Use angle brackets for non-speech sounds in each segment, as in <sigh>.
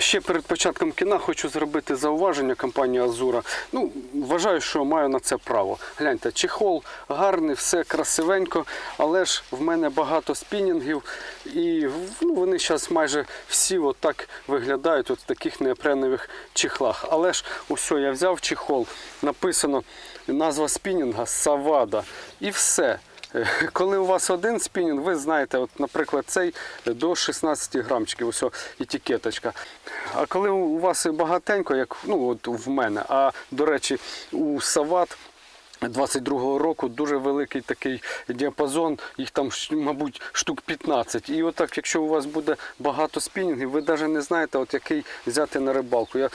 ще перед початком кіна хочу зробити зауваження компанії Азура. Ну, вважаю, що маю на це право. Гляньте, чехол гарний, все красивенько, але ж в мене багато спінінгів, і ну, вони зараз майже всі отак виглядають от в таких неопренових чехлах. Але ж усе, я взяв чехол, написано назва спінінга Савада. І все. <laughs> Коли у вас один спінінг, ви знаєте, от, наприклад, цей до 16 грамчиків, ось етикеточка. А коли у вас багатенько, як ну, от в мене, а до речі, у Сават 22-го року дуже великий такий діапазон, їх там, мабуть, штук 15. І отак, якщо у вас буде багато спінінгів, ви навіть не знаєте, от який взяти на рибалку. Я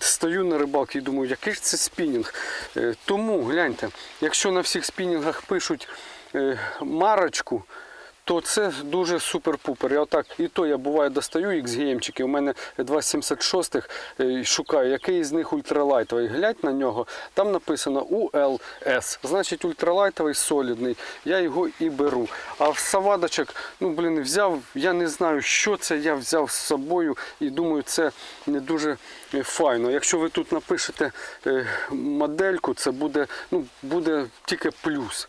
стою на рибалці і думаю, який ж це спінінг. Е, Тому гляньте, якщо на всіх спінінгах пишуть марочку, то це дуже супер-пупер. Я отак, і то я буває достаю XGM-чики, у мене 276 е, шукаю, який з них ультралайтовий. Глянь на нього, там написано ULS, значить ультралайтовий солідний. Я його і беру. А в савадочок, ну блін, взяв, я не знаю, що це, я взяв з собою і думаю, це не дуже е, файно. Якщо ви тут напишете е, модельку, це буде, ну, буде тільки плюс.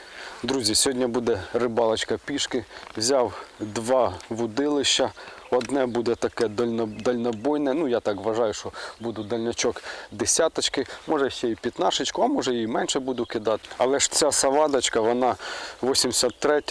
Друзі, сьогодні буде рибалочка пішки. Взяв два вудилища. Одне буде таке дальнобойне. Ну, я так вважаю, що буду дальнячок десяточки, може ще і п'ятнашечку, а може і менше буду кидати. Але ж ця савадочка, вона 83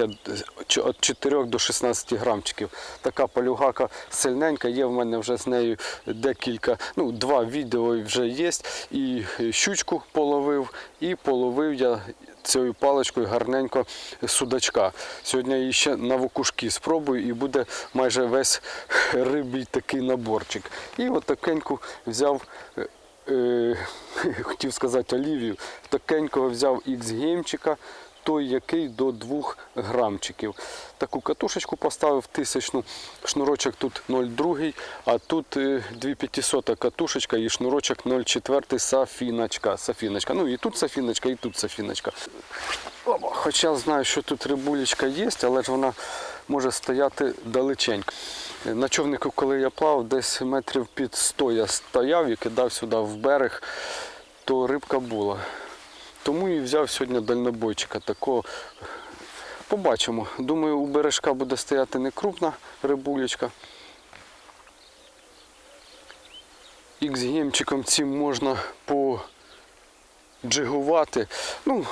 ч- від 4 до 16 грамчиків. Така полюгака сильненька. Є в мене вже з нею декілька, ну, два відео вже є. І щучку половив, і половив я цією паличкою гарненько судачка. Сьогодні її ще на вокушки спробую і буде майже весь <laughs> рибій такий наборчик. І от такеньку взяв. е, е, <laughs> хотів сказати олівію, такенького взяв ікс-геймчика, той, який до 2 грамчиків. Таку катушечку поставив тисячну, шнурочок тут 0,2, а тут е, 2500 катушечка і шнурочок 0,4 сафіночка. сафіночка. Ну і тут сафіночка, і тут сафіночка. Хоча знаю, що тут рибулечка є, але ж вона може стояти далеченько. На човнику, коли я плавав, десь метрів під 100 я стояв і кидав сюди в берег, то рибка була. Тому і взяв сьогодні дальнобойчика такого. Побачимо. Думаю, у бережка буде стояти не крупна рибулечка. Ікс-гемчиком цим можна поджигувати. Ну,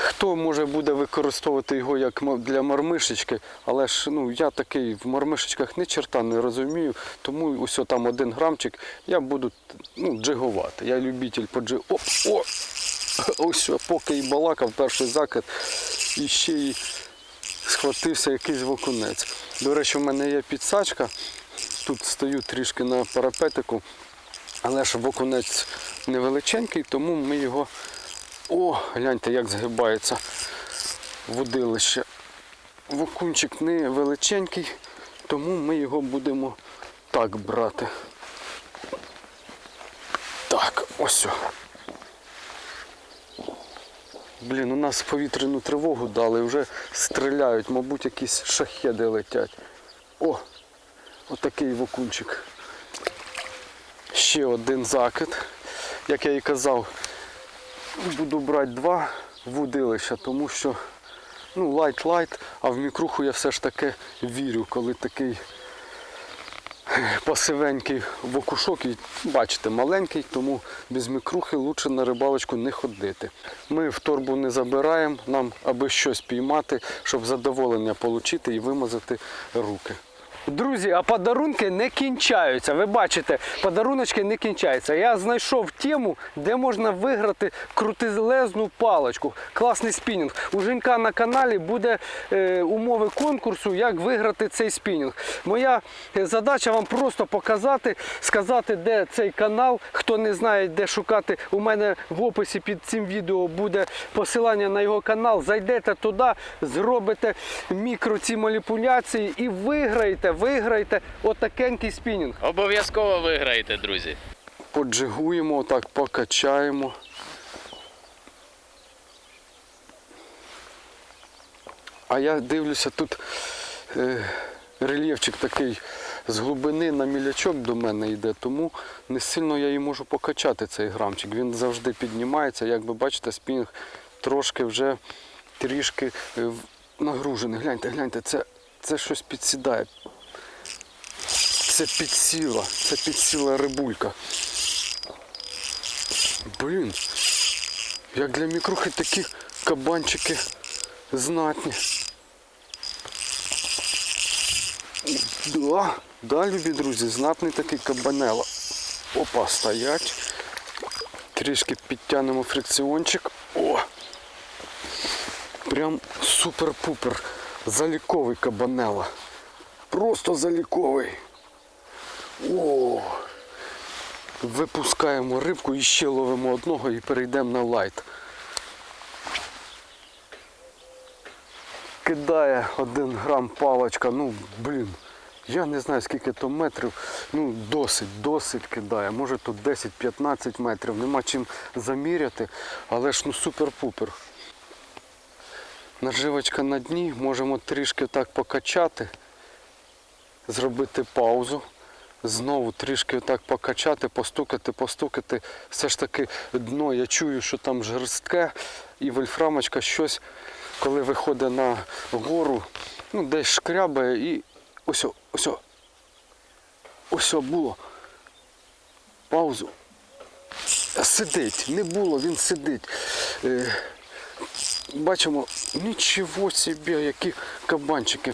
Хто може буде використовувати його як для мармишечки, але ж ну, я такий в мармишечках ні черта не розумію, тому ось там один грамчик я буду ну, джигувати. Я любитель поджиг. О, о! Ось поки і балакав перший закид, і ще й схватився якийсь вокунець. До речі, в мене є підсачка. Тут стою трішки на парапетику, але ж вокунець невеличенький, тому ми його о, гляньте, як згибається водилище. Вокунчик не величенький, тому ми його будемо так брати. Так, ось. о. Блін, у нас повітряну тривогу дали, вже стріляють, мабуть, якісь шахеди летять. О, отакий вокунчик. Ще один закид. Як я і казав, буду брати два вудилища, тому що ну, лайт-лайт, а в мікруху я все ж таки вірю, коли такий пасивенький вокушок, і бачите, маленький, тому без мікрухи краще на рибалочку не ходити. Ми в торбу не забираємо, нам аби щось піймати, щоб задоволення отримати і вимазати руки. Друзі, а подарунки не кінчаються. Ви бачите, подаруночки не кінчаються. Я знайшов тему, де можна виграти крутизлезну паличку. Класний спінінг. У Женька на каналі буде е, умови конкурсу, як виграти цей спінінг. Моя е, задача вам просто показати, сказати, де цей канал. Хто не знає, де шукати, у мене в описі під цим відео буде посилання на його канал. Зайдете туди, зробите мікро ці маніпуляції і виграєте, виграєте отакенький спінінг. Обов'язково виграєте, друзі. Поджигуємо, отак покачаємо. А я дивлюся тут е, рельєфчик такий з глибини на мілячок до мене йде, тому не сильно я її можу покачати цей грамчик. Він завжди піднімається. Як ви бачите, спінг трошки вже трішки е, нагружений. Гляньте, гляньте, це, це щось підсідає. Це підсіла, це підсіла рибулька. Блін, як для мікрухи такі кабанчики знатні. Да, да, любі друзі, знатний такий кабанело. Опа, стоять. Трішки підтягнемо фрикціончик. О! Прям супер-пупер. Заліковий кабанело. Просто заліковий. О! Випускаємо рибку і ще ловимо одного і перейдемо на лайт. Кидає один грам палочка, ну блін, я не знаю скільки то метрів, ну досить, досить кидає. Може тут 10-15 метрів, нема чим заміряти, але ж ну супер-пупер. Наживочка на дні, можемо трішки так покачати, зробити паузу. Знову трішки так покачати, постукати, постукати. Все ж таки дно, я чую, що там жорстке, і вольфрамочка щось, коли виходить на гору, ну десь шкрябає і ось, ось, ось було. Паузу. Сидить, не було, він сидить. Е, бачимо, нічого собі, які кабанчики.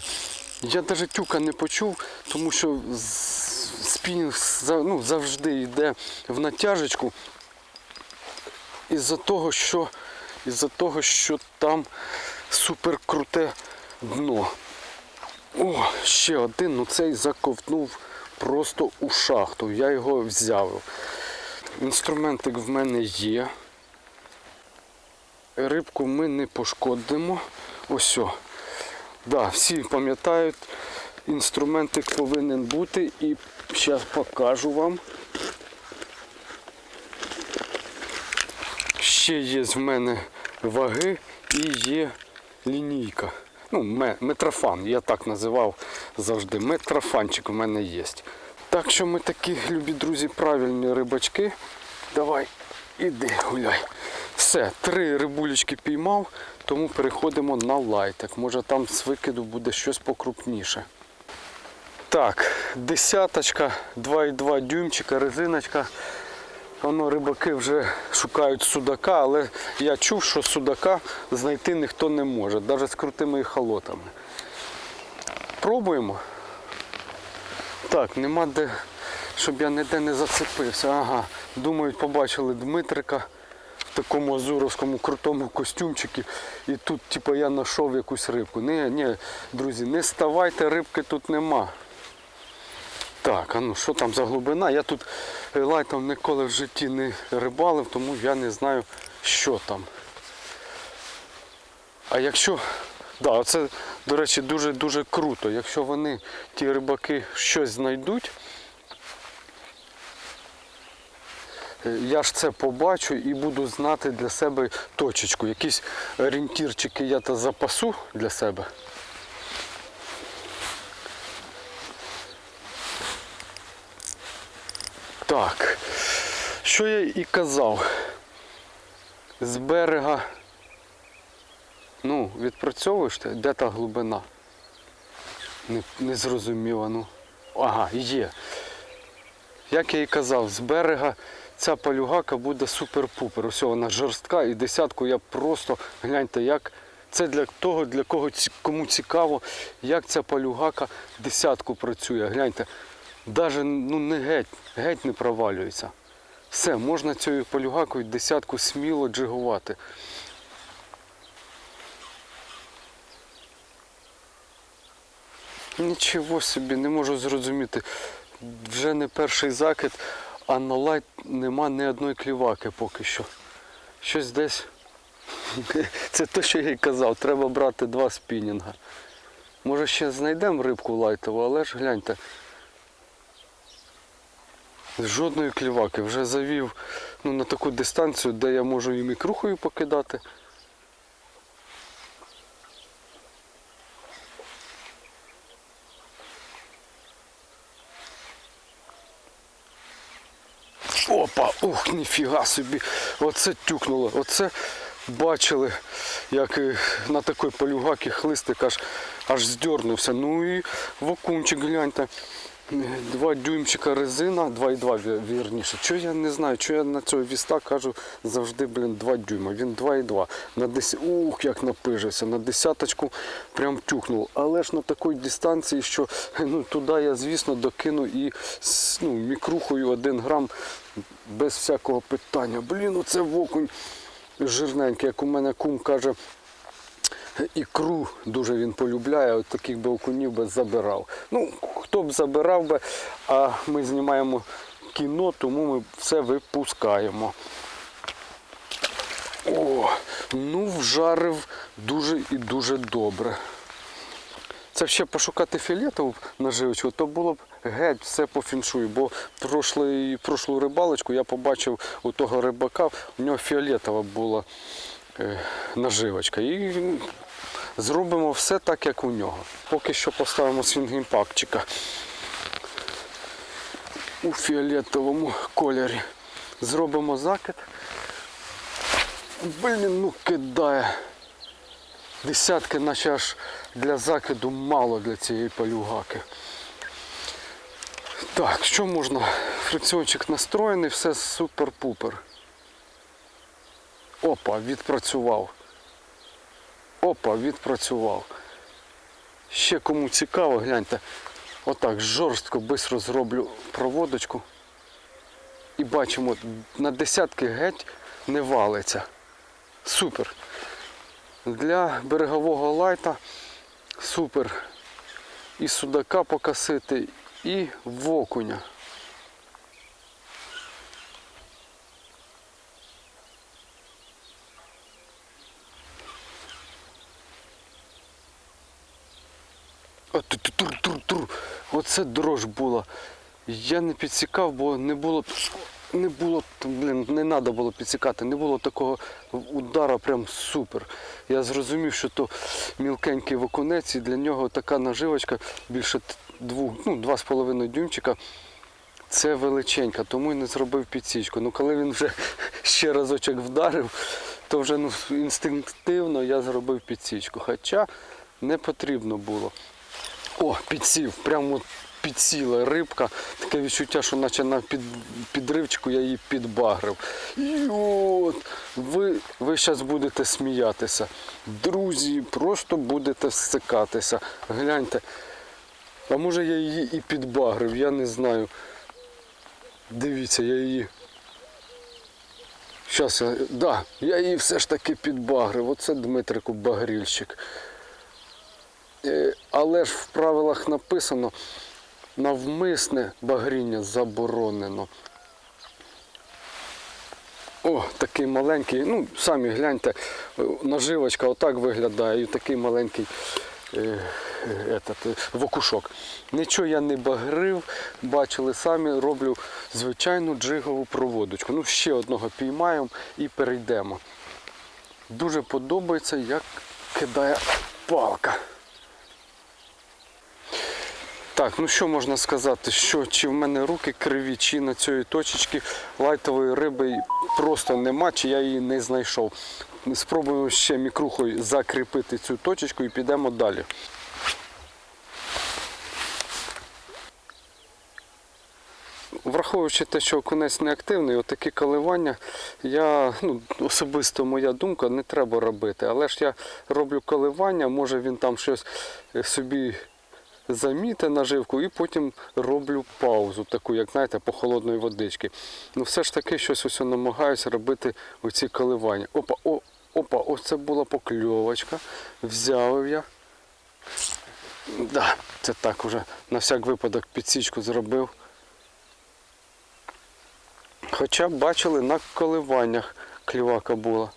Я навіть тюка не почув, тому що спінінг ну, завжди йде в натяжечку. Із-за того, що, із-за того, що там супер круте дно. О, ще один, ну цей заковтнув просто у шахту. Я його взяв. Інструментик в мене є. Рибку ми не пошкодимо. Ось. о. Да, всі пам'ятають, інструментик повинен бути і зараз покажу вам. Ще є в мене ваги і є лінійка. Ну, метрофан, я так називав завжди. Метрофанчик у мене є. Так що ми такі, любі друзі, правильні рибачки. Давай, іди гуляй. Все, три рибулечки піймав, тому переходимо на лайтик. Може там з викиду буде щось покрупніше. Так, десяточка, 2,2 дюймчика, резиночка. Воно рибаки вже шукають судака, але я чув, що судака знайти ніхто не може, навіть з крутими холотами. Пробуємо. Так, нема де, щоб я ніде не зацепився. Ага, думають, побачили Дмитрика в такому азуровському крутому костюмчику. І тут, типу, я знайшов якусь рибку. Ні, ні, друзі, не ставайте, рибки тут нема. Так, а ну що там за глибина? Я тут е, лайтом ніколи в житті не рибалив, тому я не знаю, що там. А якщо. Да, оце, до речі, дуже-дуже круто. Якщо вони, ті рибаки, щось знайдуть, е, я ж це побачу і буду знати для себе точечку. Якісь орієнтірчики я запасу для себе. Так, що я і казав. З берега, ну, відпрацьовуєш ти, де та глибина? Не, не зрозуміло, ну. Ага, є. Як я і казав, з берега ця палюгака буде супер-пупер. Ось вона жорстка і десятку я просто, гляньте, як це для того, для кого кому цікаво, як ця палюгака десятку працює. Гляньте, навіть ну, не геть, геть не провалюється. Все, можна цією полюгакою десятку сміло джигувати. Нічого собі, не можу зрозуміти. Вже не перший закид, а на лайт нема ні одної кліваки поки що. Щось десь. <laughs> Це те, що я й казав, треба брати два спінінга. Може ще знайдемо рибку лайтову, але ж гляньте. Жодної кліваки. Вже завів ну, на таку дистанцію, де я можу їм і крухою покидати. Опа, ух, ніфіга собі. Оце тюкнуло. Оце бачили, як на такій полюгакі хлистик аж аж здернувся. Ну і вакунчик гляньте. Два дюймчика резина, 2,2 ві- вірніше. Чого я не знаю, чого я на цього віста кажу завжди, блін, 2 дюйма. Він 2,2. На дес... Ух, як напижився. На десяточку прям тюкнув. Але ж на такій дистанції, що ну, туди я, звісно, докину і ну, мікрухою 1 грам без всякого питання. Блін, оце окунь жирненький, як у мене кум каже, <laughs> ікру дуже він полюбляє, от таких би окунів би забирав. Ну, хто б забирав би, а ми знімаємо кіно, тому ми все випускаємо. О, ну вжарив дуже і дуже добре. Це ще пошукати фіолетову наживочку, то було б геть все по фіншую. Бо прошлий, прошлу рибалочку я побачив у того рибака, у нього фіолетова була е, наживочка. І зробимо все так, як у нього. Поки що поставимо свінгімпакчика у фіолетовому кольорі. Зробимо закид. Блін, ну кидає. Десятки, наче аж для закиду мало для цієї полюгаки. Так, що можна? Фрикціончик настроєний, все супер-пупер. Опа, відпрацював. Опа, відпрацював. Ще кому цікаво, гляньте. Отак жорстко, швидко зроблю проводочку. І бачимо, на десятки геть не валиться. Супер. Для берегового лайта супер. І судака покосити, і в окуня. Тур-тур-тур-тур. Оце дрож була. Я не підсікав, бо не було. Не було, блін, не треба було підсікати, не було такого удара прям супер. Я зрозумів, що то мілкенький окунець, і для нього така наживочка більше двох, ну, два з половиною дюймчика. Це величенька, тому і не зробив підсічку. Ну коли він вже <laughs> ще разочок вдарив, то вже ну, інстинктивно я зробив підсічку. Хоча не потрібно було. О, підсів, прямо підсіла рибка. Таке відчуття, що наче на під, підривчику я її підбагрив. І ви, ви зараз будете сміятися. Друзі, просто будете всикатися. Гляньте. А може я її і підбагрив, я не знаю. Дивіться, я її. Щас я. Да, я її все ж таки підбагрив. Оце Дмитрику Багрільщик. Е, Але ж в правилах написано, навмисне багріння заборонено. О, такий маленький, ну, самі гляньте, е, наживочка отак виглядає, і такий маленький е, е, е, вокушок. Нічого я не багрив, бачили самі, роблю звичайну джигову проводочку. Ну, ще одного піймаємо і перейдемо. Дуже подобається, як кидає палка. Так, ну що можна сказати, що чи в мене руки криві, чи на цієї точечки лайтової риби просто нема, чи я її не знайшов. Спробуємо ще мікрухою закріпити цю точечку і підемо далі. Враховуючи те, що окунець не активний, отакі коливання, я, ну, особисто моя думка, не треба робити. Але ж я роблю коливання, може він там щось е, собі заміти наживку і потім роблю паузу, таку, як знаєте, по холодної водички. Ну все ж таки щось ось намагаюся робити оці коливання. Опа, о, опа, ось це була покльовочка. Взяв я. Да, це так уже на всяк випадок підсічку зробив. Хоча бачили на коливаннях клівака була.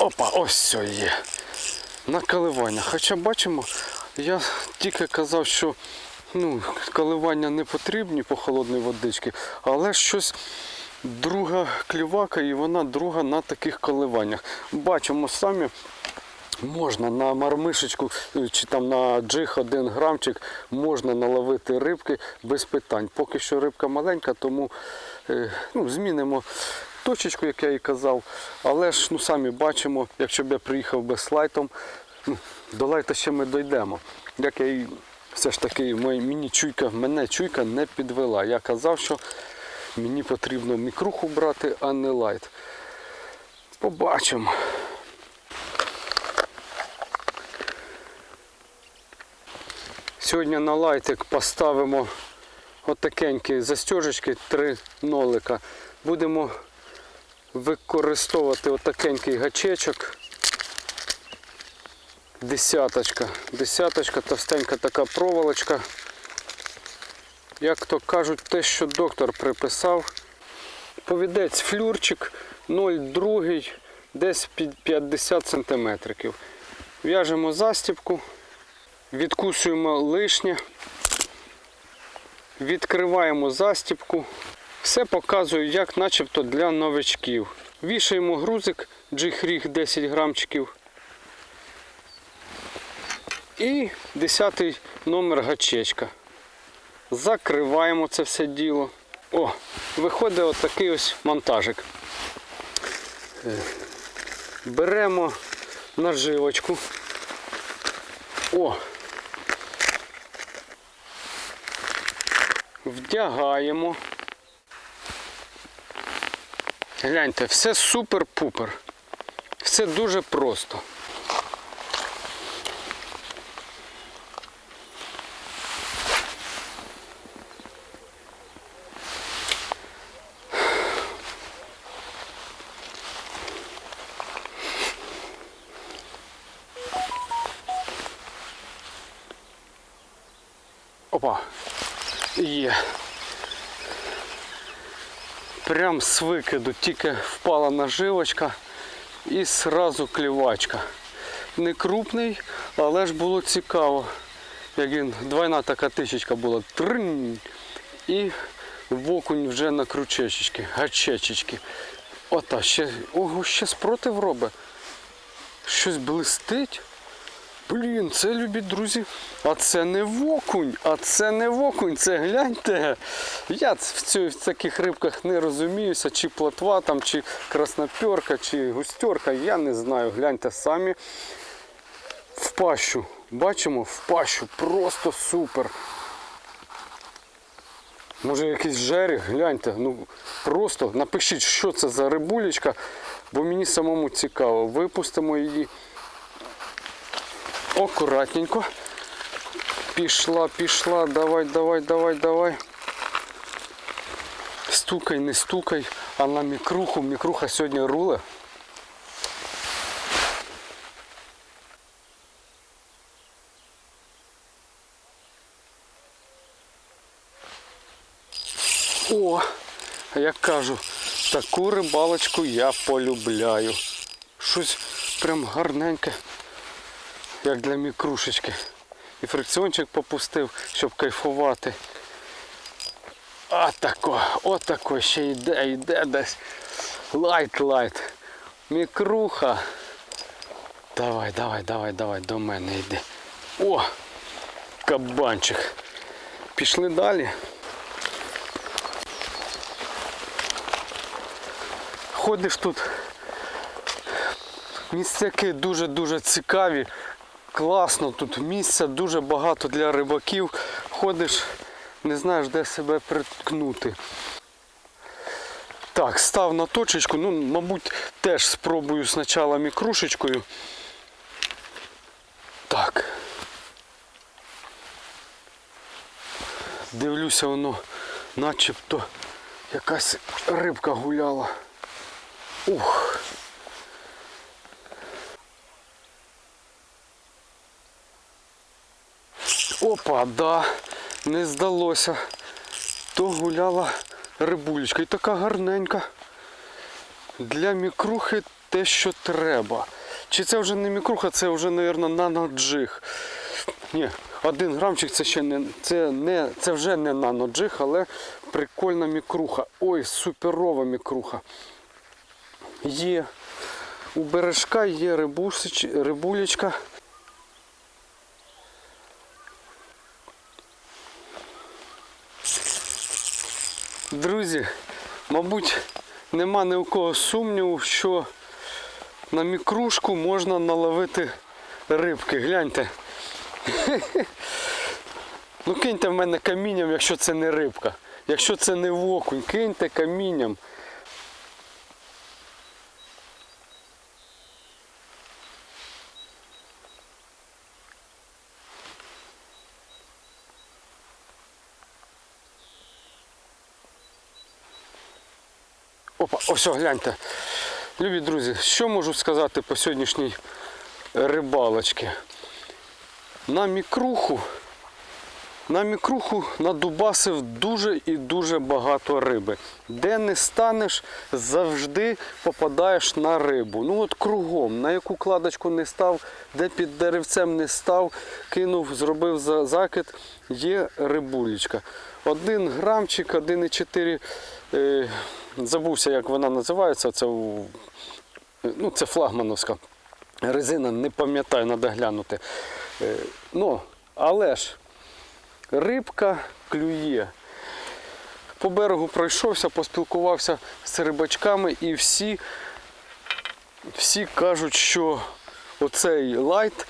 Опа, все є. На коливання. Хоча бачимо, я тільки казав, що ну, коливання не потрібні по холодній водичці, але щось друга клювака і вона друга на таких коливаннях. Бачимо самі. Можна на мармишечку е, чи там на джиг один грамчик можна наловити рибки без питань. Поки що рибка маленька, тому е, ну, змінимо точечку, як я і казав. Але ж ну, самі бачимо, якщо б я приїхав без лайтом, ну, до лайта ще ми дійдемо. Як я і все ж таки мені чуйка, мене чуйка не підвела. Я казав, що мені потрібно мікруху брати, а не лайт. Побачимо. Сьогодні на лайтик поставимо отакенькі застежечки, три нолика. Будемо використовувати отакенький гачечок. Десяточка. Десяточка, товстенька така проволочка. Як то кажуть, те, що доктор приписав. Повідець флюрчик 0,2, десь під 50 см. В'яжемо застібку. Відкусуємо лишнє, відкриваємо застібку. Все показую, як начебто для новичків. Вішаємо грузик джихріг 10 грамчиків. І 10 номер гачечка. Закриваємо це все діло. О, виходить отакий ось монтажик. Е, Беремо наживочку. О! Вдягаємо. Гляньте, все супер-пупер. Все дуже просто. Опа. Є. Прям з викиду тільки впала наживочка і сразу клівачка. Не крупний, але ж було цікаво. Як він, двойна така тисячка була. Тринь. І окунь вже на крючечечки, гачечечки. Ота, ще, ого, ще спротив робить. Щось блистить. Блін, це любі друзі. А це не вокунь, а це не вокунь, це гляньте. Я в, цю, в таких рибках не розуміюся, чи плотва там, чи красноперка, чи густерка, я не знаю. Гляньте самі. В пащу. Бачимо, в пащу. Просто супер. Може якийсь жерех, гляньте. Ну просто напишіть, що це за рибулечка, бо мені самому цікаво. Випустимо її акуратненько. Пішла, пішла, давай, давай, давай, давай. Стукай, не стукай, а на мікруху, мікруха сьогодні руле. О, як кажу, таку рибалочку я полюбляю. Щось прям гарненьке як для мікрушечки. І фрикціончик попустив, щоб кайфувати. Отако, отако ще йде, йде десь. Лайт, лайт. Мікруха. Давай, давай, давай, давай, до мене йди. О! Кабанчик. Пішли далі. Ходиш тут. Місцяки дуже-дуже цікаві. Класно тут місця, дуже багато для рибаків. Ходиш, не знаєш, де себе приткнути. Так, став на точечку. Ну, мабуть, теж спробую спочатку мікрушечкою. Так. Дивлюся, воно начебто якась рибка гуляла. Ух. Опа, да, не здалося. То гуляла рибулечка. І така гарненька. Для мікрухи те, що треба. Чи це вже не мікруха, це вже, мабуть, наноджиг. Ні, Один грамчик це ще не це не це вже не наноджиг, але прикольна мікруха. Ой, суперова мікруха. Є у бережка є рибулечка. Друзі, мабуть, нема ні у кого сумніву, що на мікрушку можна наловити рибки. Гляньте. Ну киньте в мене камінням, якщо це не рибка. Якщо це не вокунь, киньте камінням. Опа, ось, гляньте. Любі друзі, що можу сказати по сьогоднішній рибалочці? На мікруху, на мікруху надубасив дуже і дуже багато риби. Де не станеш, завжди попадаєш на рибу. Ну от кругом, на яку кладочку не став, де під деревцем не став, кинув, зробив закид, є рибулечка. Один грамчик, 1,4. Е, забувся, як вона називається. Це, ну, це флагмановська резина, не пам'ятаю, треба глянути. Е, ну, але ж рибка клює. По берегу пройшовся, поспілкувався з рибачками і всі, всі кажуть, що оцей лайт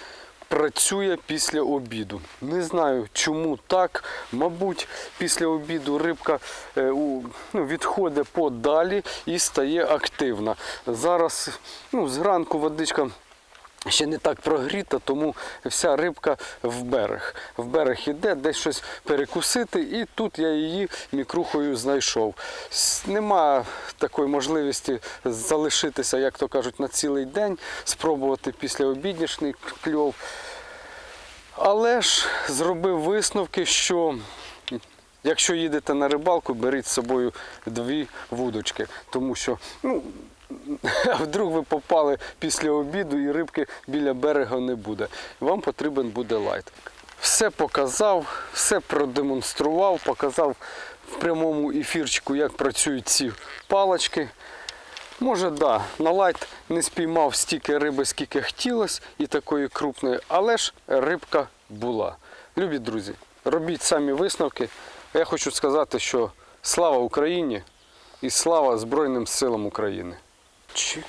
працює після обіду. Не знаю, чому так. Мабуть, після обіду рибка е, ну, відходить подалі і стає активна. Зараз ну, зранку водичка ще не так прогріта, тому вся рибка в берег. В берег іде, десь щось перекусити, і тут я її мікрухою знайшов. Нема такої можливості залишитися, як то кажуть, на цілий день, спробувати після обіднішний кльов. Але ж зробив висновки, що якщо їдете на рибалку, беріть з собою дві вудочки, тому що ну, а вдруг ви попали після обіду і рибки біля берега не буде. Вам потрібен буде лайт. Все показав, все продемонстрував, показав в прямому ефірчику, як працюють ці палочки. Може, да, на лайт не спіймав стільки риби, скільки хотілося, і такої крупної, але ж рибка була. Любі друзі, робіть самі висновки. Я хочу сказати, що слава Україні і слава Збройним силам України. Чик.